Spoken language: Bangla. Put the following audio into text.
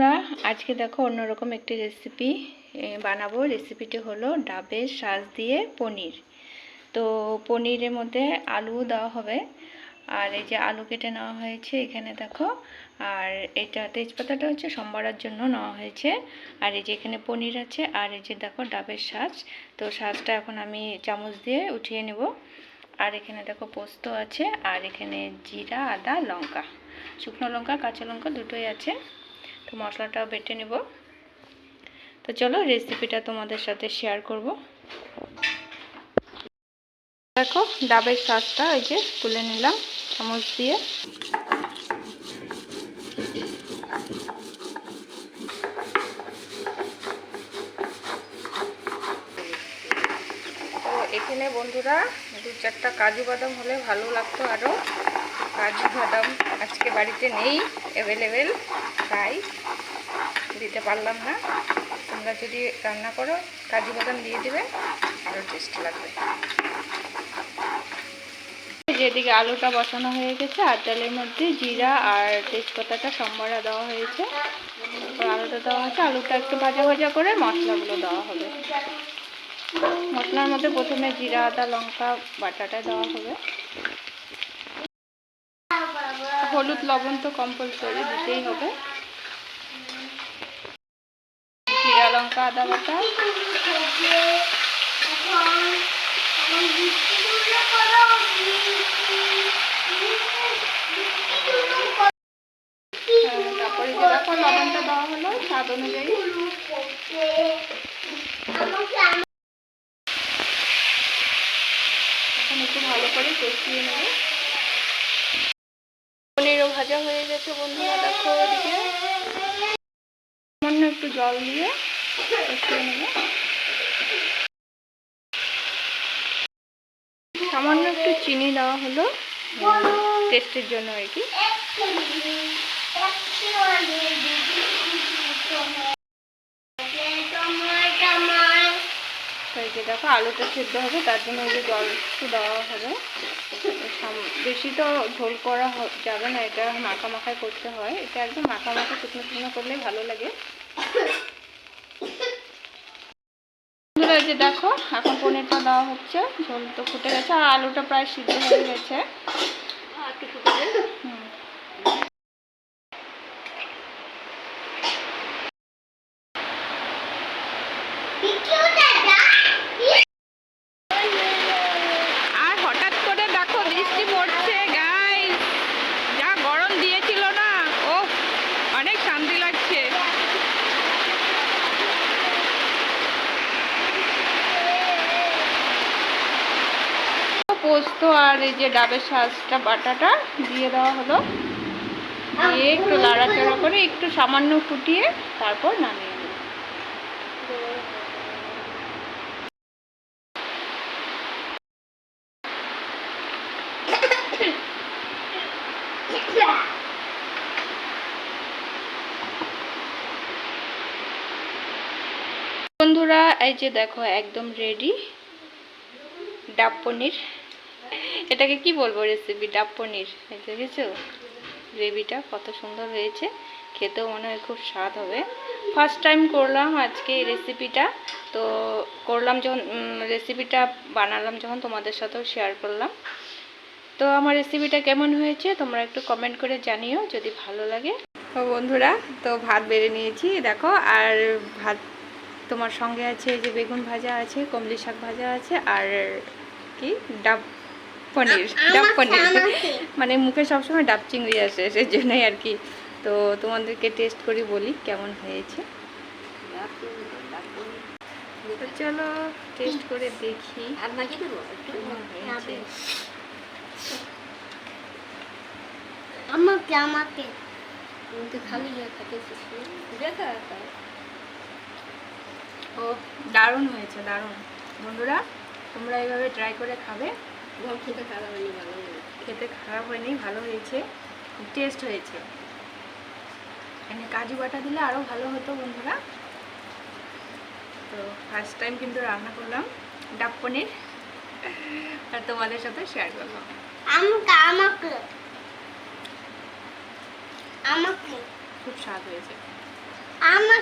বন্ধুরা, আজকে দেখো অন্যরকম একটি রেসিপি বানাবো। রেসিপিটি হলো ডাবের শাঁস দিয়ে পনির। তো পনিরের মধ্যে আলু দেওয়া হবে। আর এই যে আলু কেটে নেওয়া হয়েছে এখানে দেখো। আর এটা তেজপাতাটা হচ্ছে সম্বারার জন্য নেওয়া হয়েছে। আর এই যে এখানে পনির আছে, আর এই যে দেখো ডাবের শাঁস তো শাঁসটা এখন আমি চামচ দিয়ে উঠিয়ে নেব। আর এখানে দেখো পোস্ত আছে, আর এখানে জিরা, আদা, লঙ্কা। শুকনো লঙ্কা, কাঁচা লঙ্কা দুটোই আছে। তো মশলাটাও বেটে নেব। তো চলো রেসিপিটা তোমাদের সাথে শেয়ার করব। দেখো, ডাবের শাঁসটা ওই যে তুলে নিলাম চামচ দিয়ে। এখানে বন্ধুরা দু চারটা কাজু বাদাম হলে ভালো লাগতো আরও কাজু বাদাম আজকে বাড়িতে নেই অ্যাভেলেবেল তাই দিতে পারলাম না। তোমরা যদি রান্না করো, কাজু বাদাম দিয়ে দেবে আরও টেস্ট লাগবে। যেদিকে আলুটা বসানো হয়ে গেছে, আর তেলের মধ্যে জিরা আর তেজপাতাটা সম্বরা দেওয়া হয়েছে। আলুটা দেওয়া হয়েছে, আলুটা একটু ভাজা ভাজা করে মশলাগুলো দেওয়া হবে। মশলার মধ্যে প্রথমে জিরা, আদা, লঙ্কা, বাটাটা দেওয়া হবে। হলুদ লবণ তো কম্পালসরি দিতেই হবে। জিরা লঙ্কা আদা বাটা। হ্যাঁ, তারপরে যে লবণটা দেওয়া হলো স্বাদ অনুযায়ী। এখন একটু ভালো করে কষিয়ে নেব। পনিরও ভাজা হয়ে গেছে বন্ধুরা, দেখো ওদিকে সামান্য একটু জল দিয়ে সামান্য একটু চিনি দেওয়া হলো টেস্টের জন্য আর কি তো এই দেখো আলুটা সেদ্ধ হবে, তার জন্য এই যে জল একটু দেওয়া হবে। বেশি তো ঝোল করা যাবে না, এটা মাখা মাখায় করতে হয়। এটা একদম মাখা মাখা শুকনো শুকনো করলে ভালো লাগে। যে দেখো, এখন পনিরটা দেওয়া হচ্ছে, ঝোল তো ফুটে গেছে, আর আলুটা প্রায় সিদ্ধ হয়ে গেছে। পোস্ত আর এই যে ডাবের শাঁসটা বাটাটা দিয়ে দেওয়া হলো। দিয়ে একটু লাড়াচাড়া করে একটু সামান্য ফুটিয়ে তারপর নামিয়ে বন্ধুরা, এই যে দেখো, একদম রেডি ডাব পনির। এটাকে কি বলব রেসিপি ডাব পনির দেখেছ? গ্রেভিটা কত সুন্দর হয়েছে, খেতেও মনে হয় খুব স্বাদ হবে। ফার্স্ট টাইম করলাম আজকে এই রেসিপিটা তো করলাম যখন রেসিপিটা বানালাম যখন তোমাদের সাথেও শেয়ার করলাম। তো আমার রেসিপিটা কেমন হয়েছে, তোমরা একটু কমেন্ট করে জানিও, যদি ভালো লাগে। তো বন্ধুরা, তো ভাত বেড়ে নিয়েছি, দেখো, আর ভাত তোমার সঙ্গে আছে এই যে বেগুন ভাজা আছে, কমলি শাক ভাজা আছে, আর কি, ডাব পনির ডাব পনির। মানে মুখে সবসময় ডাব চিংড়ি আসে সেই জন্যই আর কি। তো তোমাদেরকে টেস্ট করি বলি কেমন হয়েছে। তো চলো টেস্ট করে দেখি হয়েছে। আমাকে আমাকে। ও দারুণ হয়েছে দারুণ। বন্ধুরা তোমরা এইভাবে ট্রাই করে খাবে। খেতে খারাপ হয়নি ভালো হয়েছে টেস্ট হয়েছে। এখানে কাজু বাটা দিলে আরও ভালো হতো বন্ধুরা। তো ফার্স্ট টাইম কিন্তু রান্না করলাম ডাব পনির। আর তোমাদের সাথে শেয়ার করলাম আমাকে আমাকে। আমাকে। খুব স্বাদ হয়েছে। আমার